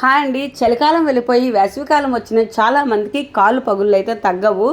Hi అండి. చలికాలం వెళ్ళిపోయి వేసవికాలం వచ్చిన చాలా మందికి కాళ్ళు పగుళ్ళు అయితే తగ్గవు.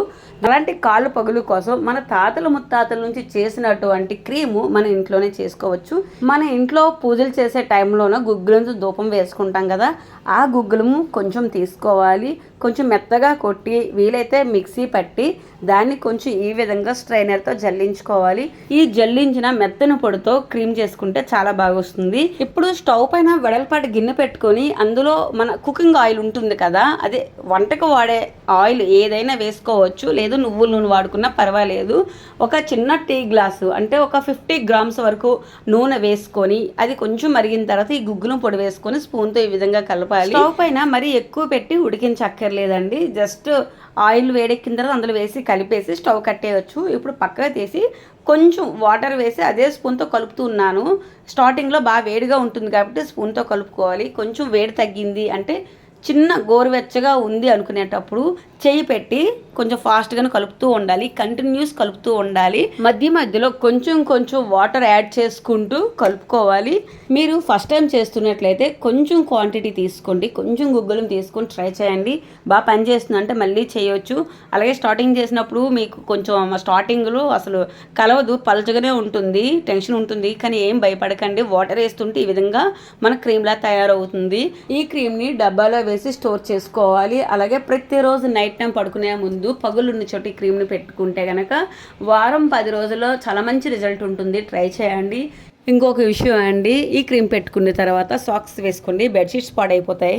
అలాంటి కాళ్ళు పగులు కోసం మన తాతల ముత్తాతల నుంచి చేసినటువంటి క్రీము మన ఇంట్లోనే చేసుకోవచ్చు. మన ఇంట్లో పూజలు చేసే టైంలోన గుగ్గులంతో ధూపం వేసుకుంటాం కదా ఆ గుగ్గులము కొంచెం తీసుకోవాలి. కొంచెం మెత్తగా కొట్టి వీలైతే మిక్సీ పట్టి దాన్ని కొంచెం ఈ విధంగా స్ట్రైనర్తో జల్లించుకోవాలి. ఈ జల్లించిన మెత్తని పొడితో క్రీమ్ చేసుకుంటే చాలా బాగా వస్తుంది ఇప్పుడు స్టవ్ పైన వెడల్పాటి గిన్నె పెట్టుకొని అందులో మన కుకింగ్ ఆయిల్ ఉంటుంది కదా అదే వంటకు వాడే ఆయిల్ ఏదైనా వేసుకోవచ్చు. లేదు నువ్వుల నూనె వాడుకున్నా పర్వాలేదు. ఒక చిన్న టీ గ్లాసు అంటే ఒక ఫిఫ్టీ గ్రామ్స్ వరకు నూనె వేసుకొని అది కొంచెం మరిగిన తర్వాత ఈ గుగ్గులం పొడి వేసుకొని స్పూన్తో ఈ విధంగా కలపాలి. స్టవ్ పైన మరి ఎక్కువ పెట్టి ఉడికించక్కర్లేదండి. జస్ట్ ఆయిల్ వేడెక్కిన తర్వాత అందులో వేసి కలిపేసి స్టవ్ కట్టేయచ్చు. ఇప్పుడు పక్కగా తీసి కొంచెం వాటర్ వేసి అదే స్పూన్తో కలుపుతూ ఉన్నాను. స్టార్టింగ్లో బాగా వేడిగా ఉంటుంది కాబట్టి స్పూన్తో కలుపుకోవాలి. కొంచెం వేడి తగ్గింది అంటే చిన్న గోరువెచ్చగా ఉంది అనుకునేటప్పుడు చేయి పెట్టి కొంచెం ఫాస్ట్గానే కలుపుతూ ఉండాలి కంటిన్యూస్ కలుపుతూ ఉండాలి. మధ్య మధ్యలో కొంచెం కొంచెం వాటర్ యాడ్ చేసుకుంటూ కలుపుకోవాలి. మీరు ఫస్ట్ టైం చేస్తున్నట్లయితే కొంచెం క్వాంటిటీ తీసుకోండి కొంచెం గుగ్గులం తీసుకొని ట్రై చేయండి. బాగా పనిచేస్తుంది అంటే మళ్ళీ చేయొచ్చు. అలాగే స్టార్టింగ్ చేసినప్పుడు మీకు కొంచెం స్టార్టింగ్లో అసలు కలవదు పలచగానే ఉంటుంది టెన్షన్ ఉంటుంది. కానీ ఏం భయపడకండి వాటర్ వేస్తుంటే ఈ విధంగా మన క్రీమ్లా తయారవుతుంది. ఈ క్రీమ్ని డబ్బాలో వేసి స్టోర్ చేసుకోవాలి. అలాగే ప్రతిరోజు నైట్ టైం పడుకునే ముందు పగులున్న చోటి క్రీమ్ని పెట్టుకుంటే కనుక వారం పది రోజుల్లో చాలా మంచి రిజల్ట్ ఉంటుంది. ట్రై చేయండి. ఇంకొక విషయం అండి ఈ క్రీమ్ పెట్టుకున్న తర్వాత సాక్స్ వేసుకోండి. బెడ్షీట్స్ పాడైపోతాయి.